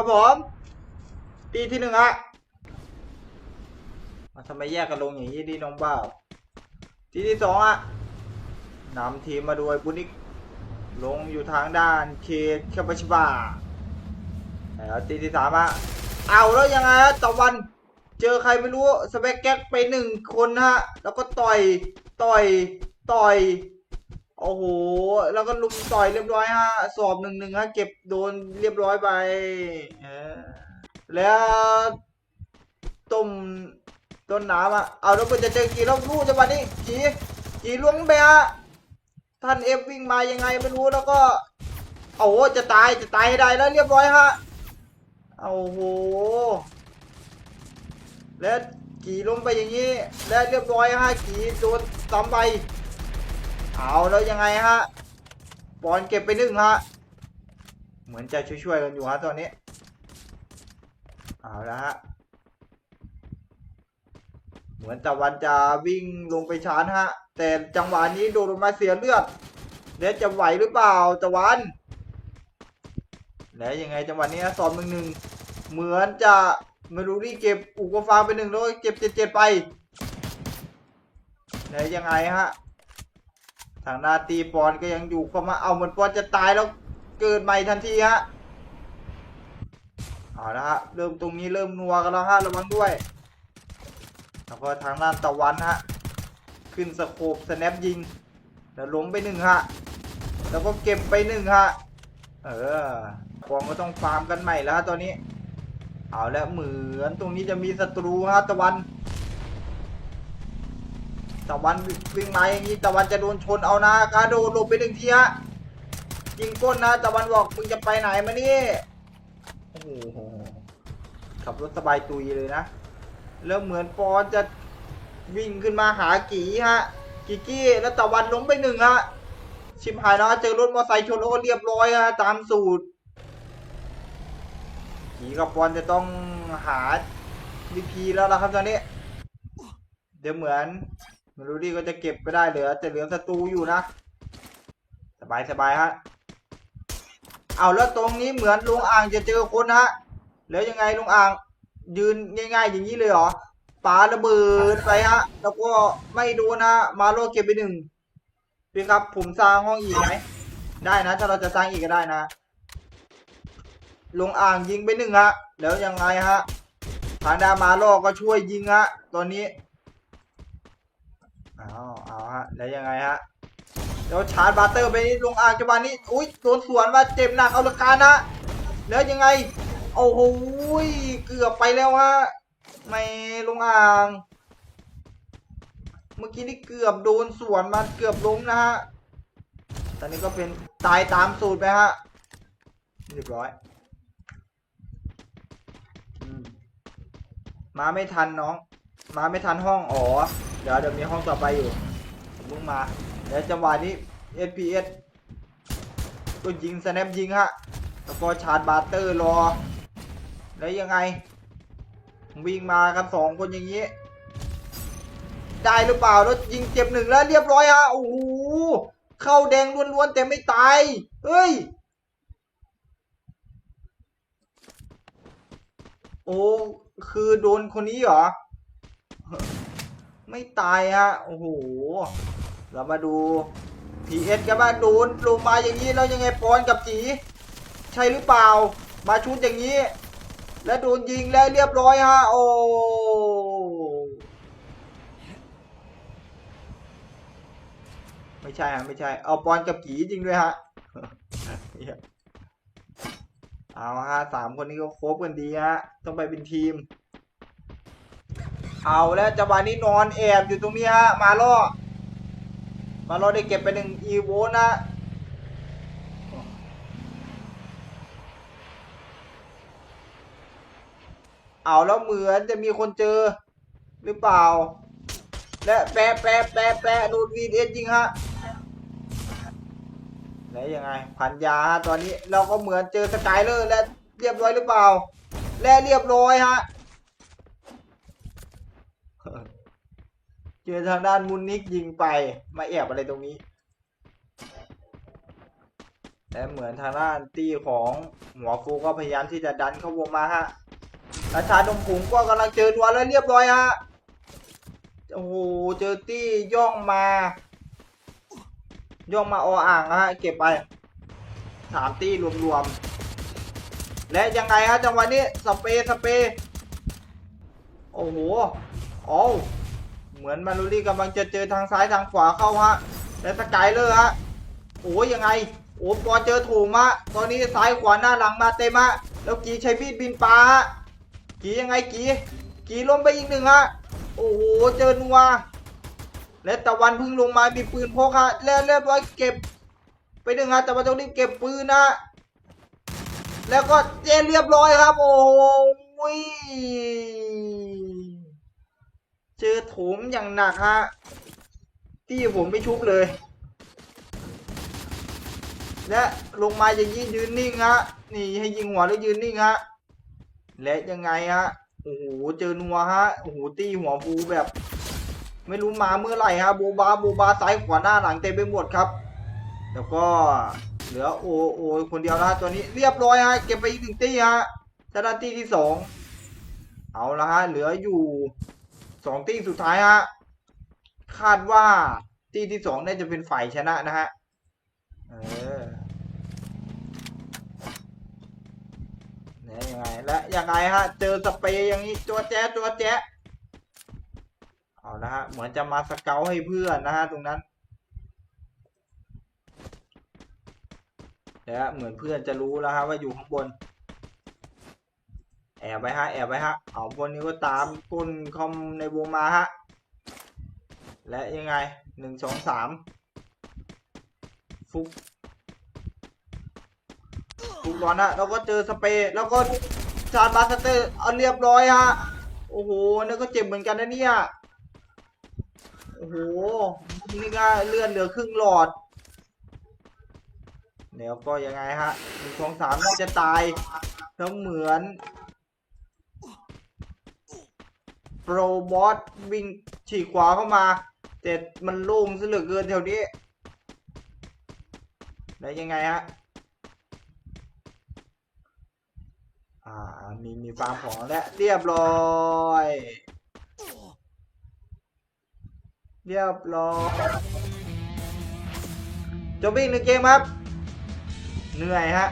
ครับผมตีที่หนึ่งอะอะทำไมแยกกันลงอย่างนี้ดีน้องบ่าวทีที่สองอะนำทีมมาด้วยบุนิกลงอยู่ทางด้านเคคาบาชิบาแล้วตีที่สามอะเอาแล้วยังไงฮะตะวัน เจอใครไม่รู้สเปกแก๊กไปหนึ่งคนฮะแล้วก็ต่อยต่อยต่อย โอ้โห แล้วก็ลุมต่อยเรียบร้อยฮะ สอบหนึ่งหนึ่งฮะ เก็บโดนเรียบร้อยไป แล้วต้มต้นน้ำอะ เอาแล้วมันจะเจอกี่รอบลูกจังหวะนี้กี่กี่ล้วงไปฮะ ท่านเอฟวิ่งมายังไงไม่รู้แล้วก็ โอ้โห จะตาย จะตายให้ได้แล้วเรียบร้อยฮะ โอ้โห และขี่ล้มไปอย่างนี้ และเรียบร้อยฮะขี่โดนซ้ำไป เอาแล้วยังไงฮะบอลเก็บไปหนึ่งฮะเหมือนจะช่วยๆกันอยู่ฮะตอนนี้เอาละฮะเหมือนตะวันจะวิ่งลงไปชาร์จฮะ แต่จังหวะนี้โดนลงมาเสียเลือด แล้วจะไหวหรือเปล่าตะวัน แล้วยังไงจังหวะนี้สอบหนึ่งหนึ่งเหมือนจะไม่รู้ที่เก็บอุกฟาไปหนึ่งแล้วเก็บเจ็ดเจ็ดไป แล้วยังไงฮะ ทางหนาตีปอนก็ยังอยู่เข้ามาเอาเหมือนปอนจะตายแล้วเกิดใหม่ทันทีฮะเอาละฮะเริ่มตรงนี้เริ่มนัวกันแล้วฮะระวังด้วยแล้วก็ทางด้านตะวันฮะขึ้นสโคปสแนปยิงแล้วล้มไปหนึ่งฮะแล้วก็เก็บไปหนึ่งฮะเออปองก็ต้องฟาร์มกันใหม่แล้วฮะตอนนี้ เอาแล้วเหมือนตรงนี้จะมีศัตรูฮะตะวัน ตะวันวิ่งมาอย่างนี้ตะวันจะโดนชนเอานะกาโดหลบไปหนึ่งทีฮะยิงก้นนะตะวันบอกมึงจะไปไหนมานี่โอ้โหขับรถสบายตุยเลยนะแล้วเหมือนปอนจะวิ่งขึ้นมาหากีฮะกีกี้แล้วตะวันล้มไปหนึ่งฮะชิมหายนะเจอรถมอเตอร์ไซค์ชนแล้วก็เรียบร้อยฮะตามสูตรกีกับปอนจะต้องหาดีพีแล้วละครับตอนนี้เดี๋ยวเหมือน ม่รู้ดิก็จะเก็บไปได้เหลือ แต่เหลือศัตรูอยู่นะ สบายสบายฮะเอาแล้วตรงนี้เหมือนลุงอ่างจะเจอคนฮะแล้วยังไงลุงอ่างยืนง่าย ๆ อย่างนี้เลยเหรอปาระเบิดไปฮะ แล้วก็ไม่โดนนะมาโลเก็บไปหนึ่งพี่ครับผมสร้างห้องอีกไหมได้นะ ถ้าเราจะสร้างอีกก็ได้นะลุงอ่างยิงไปหนึ่งฮะ แล้วยังไงฮะทางดามาโลก็ช่วยยิงฮะตอนนี้ เอาเอาฮะ แล้วยังไงฮะเดี๋ยวชาร์จบาร์เตอร์ไปนี่ลงอ่างจังหวะนี้ อุ้ยโดนสวนมาเจ็บหนักเอาละการนะแล้วยังไง โอ้โหเกือบไปแล้วฮะไม่ลงอ่าง เมื่อกี้นี่เกือบโดนสวนมาเกือบล้มนะฮะ ตอนนี้ก็เป็นตายตามสูตรไปฮะ เรียบร้อยอมมาไม่ทันน้อง มาไม่ทันห้อง อ๋อ เดี๋ยวเดี๋ยวมีห้องต่อไปอยู่มเพิ่งมา แล้วจังหวะนี้ FPS ก็ยิงสแนปยิงฮะ แล้วก็ชาร์จบาร์เตอร์รอ แล้วยังไง วิ่งมากันสองคนอย่างนี้ ได้หรือเปล่า แล้วยิงเจ็บหนึ่งแล้วเรียบร้อยฮะ โอ้โห เข้าแดงล้วนๆแต่ไม่ตาย เฮ้ย โอ้ คือโดนคนนี้เหรอ ไม่ตายฮะโอ้โหเรามาดู PS กันบ้างโดนลงมาอย่างนี้แล้วยังไงปอนกับจี ใช่หรือเปล่า มาชุดอย่างนี้ แล้วโดนยิงแล้วเรียบร้อยฮะโอ้ไม่ใช่ฮะไม่ใช่ เอาปอนกับกีจริงด้วยฮะเหี้ยเอาฮะสามคนนี้ก็ครบกันดีฮะ ต้องไปเป็นทีม เอาแล้วจังหวะนี้นอนแอบอยู่ตรงนี้ฮะมาล่อมาล่อได้เก็บไปหนึ่งอีโวนะเอาแล้วเหมือนจะมีคนเจอหรือเปล่า และแปะแปะแปะแปะโดนวีเอจริงฮะแล้วยังไงพันยาฮะตอนนี้เราก็เหมือนเจอสกายเลอร์และเรียบร้อยหรือเปล่า และเรียบร้อยฮะ เจอทางด้านมุนนิกยิงไป มาแอบอะไรตรงนี้ และเหมือนทางด้านตี้ของหัวฟูก็พยายามที่จะดันเข้าวงมาฮะราชาดงผงก็กำลังเจอตัวแล้วเรียบร้อยฮะ โอ้โห เจอตี้ย่องมา ย่องมาออ่างฮะ เก็บไปสามตี้รวมๆ และยังไงฮะจังหวะนี้สเปสเป โอ้โห โอ้เหมือนมารุลี่กำลังจะเจอทางซ้ายทางขวาเข้าฮะ และสกายเลอร์ฮะ โอ้ยังไง โอ้พอเจอถูกมะ ตอนนี้ซ้ายขวาหน้าหลังมาเต็มฮะ แล้วกีใช้มีดบินปลาฮะ กียังไงกีกีล้มไปอีกหนึ่งฮะ โอ้โหเจอนัว และตะวันพึ่งลงมามีปืนพกฮะ แล้วเรียบร้อยเก็บ ไปหนึ่งฮะแต่ว่าต้องรีบเก็บปืนนะ แล้วก็เจนเรียบร้อยครับ โอ้โห เจอโถมอย่างหนักฮะที่ผมไม่ชุบเลย และลงมาอย่างนี้ยืนนิ่งฮะนี่ให้ยิงหัวแล้วยืนนิ่งฮะและยังไงฮะโอ้โหเจอนัวฮะโอ้โหตีหัวฟูแบบ ไม่รู้มาเมื่อไหร่ฮะโบบาโบบาซ้ายขวาหน้าหลังเต็มไปหมดครับ แล้วก็เหลือโอโอคนเดียวนะฮะตัวนี้เรียบร้อยฮะเก็บไปอีกหนึ่งตีฮะชนะตีที่สองเอาละฮะเหลืออยู่ สองตีสุดท้ายฮะคาดว่าตีที่สองน่าจะเป็นฝ่ายชนะนะฮะเออเนี่ยยังไงและยังไงฮะ เจอสเปย์อย่างนี้ตัวแจ๊ตัวแจ๊เอาละฮะเหมือนจะมาสเกลให้เพื่อนนะฮะตรงนั้นแล้วเหมือนเพื่อนจะรู้แล้วฮะว่าอยู่ข้างบน แอบไปฮะ แอบไปฮะ เอาคนนี้ก็ตามก้นคอมในวงมาฮะ และยังไงหนึ่งสองสามฟุกฟุกร้อนฮะ แล้วก็เจอสเปรย์แล้วก็ชาร์บาสเตอร์เอาเรียบร้อยฮะ โอ้โหนี่ก็เจ็บเหมือนกันนะเนี่ย โอ้โห นี่ก็เลื่อนเหลือครึ่งหลอดเดี๋ยวก็ยังไงฮะหนึ่งสองสามน่าจะตายแล้วเหมือน โรบอสวิ่งฉีกขวาเข้ามาแต่มันโล่งซะเหลือเกินแถวนี้ แล้วยังไงฮะ อ่า มีมีฟาร์มของและเรียบร้อย เรียบร้อยจบอีกหนึ่งเกมครับ เหนื่อยฮะ